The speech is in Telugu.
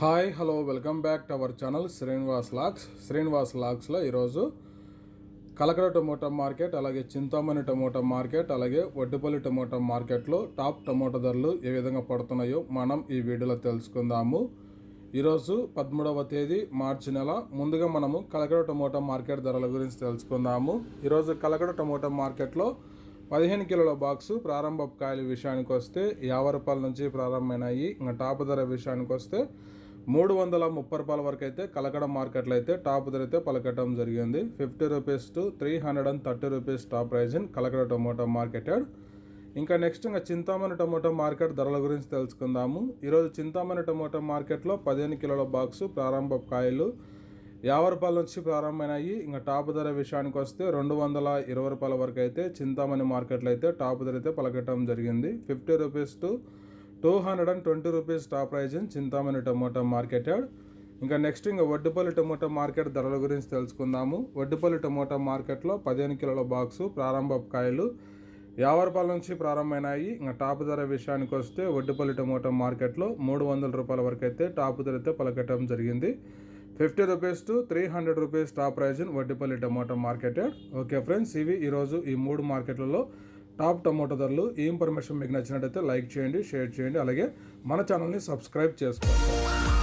Hi hello welcome back to our channel Srinivas lakhs Srinivas లాక్స్లో ఈరోజు కలకడ టమోటా మార్కెట్ అలాగే చింతామణి టమోటా మార్కెట్ అలాగే వడ్డిపల్లి టమోటా మార్కెట్లో టాప్ టమోటా ధరలు ఏ విధంగా పడుతున్నాయో మనం ఈ వీడియోలో తెలుసుకుందాము. ఈరోజు పదమూడవ తేదీ మార్చి నెల. ముందుగా మనము కలకడ టమోటా మార్కెట్ ధరల గురించి తెలుసుకుందాము. ఈరోజు కలకడ టమోటా మార్కెట్లో పదిహేను కిలోల బాక్సు ప్రారంభ కాయల విషయానికి వస్తే యాభై రూపాయల నుంచి ప్రారంభమైనాయి. ఇంకా టాప్ ధర విషయానికి వస్తే మూడు వందల ముప్పై రూపాయల వరకు అయితే కలకడ మార్కెట్లో అయితే టాప్ ధర అయితే పలకటం జరిగింది. Fifty rupees to three hundred and thirty rupees top price in Kalakada tomato marketed ఇంకా నెక్స్ట్ ఇంకా చింతామణి టొమాటో మార్కెట్ ధరల గురించి తెలుసుకుందాము. ఈరోజు చింతామణి టొమాటో మార్కెట్లో పదిహేను కిలోల బాక్సు ప్రారంభ కాయలు యాభై రూపాయల నుంచి ప్రారంభమైనాయి. ఇంకా టాప్ ధర విషయానికి వస్తే రెండు వందల ఇరవై రూపాయల వరకు అయితే చింతామణి మార్కెట్లో అయితే టాప్ ధర అయితే పలకటం జరిగింది. Fifty rupees to two hundred and twenty rupees top price in Chintamani tomato marketed ఇంకా నెక్స్ట్ ఇంకా వడ్డుపల్లి టమోటా మార్కెట్ ధరల గురించి తెలుసుకుందాము. వడ్డుపల్లి టమోటా మార్కెట్లో పదిహేను కిలోల బాక్సు ప్రారంభ కాయలు యాభై రూపాయల నుంచి ప్రారంభమైనాయి. ఇంకా టాప్ ధర విషయానికి వస్తే వడ్డుపల్లి టమోటా మార్కెట్లో మూడు వందల రూపాయల వరకు అయితే టాప్ ధర అయితే పలకటం జరిగింది. Fifty rupees to three hundred rupees top price Vaddupalli Vaddipalli tomato marketed okay friends ఇవి ఈరోజు ఈ మూడు మార్కెట్లలో టాప్ టొమాటో ధరలు ఈ ఇన్ఫర్మేషన్ మీకు నచ్చినట్టయితే లైక్ చేయండి షేర్ చేయండి అలాగే మన ఛానల్ని సబ్స్క్రైబ్ చేసుకోండి.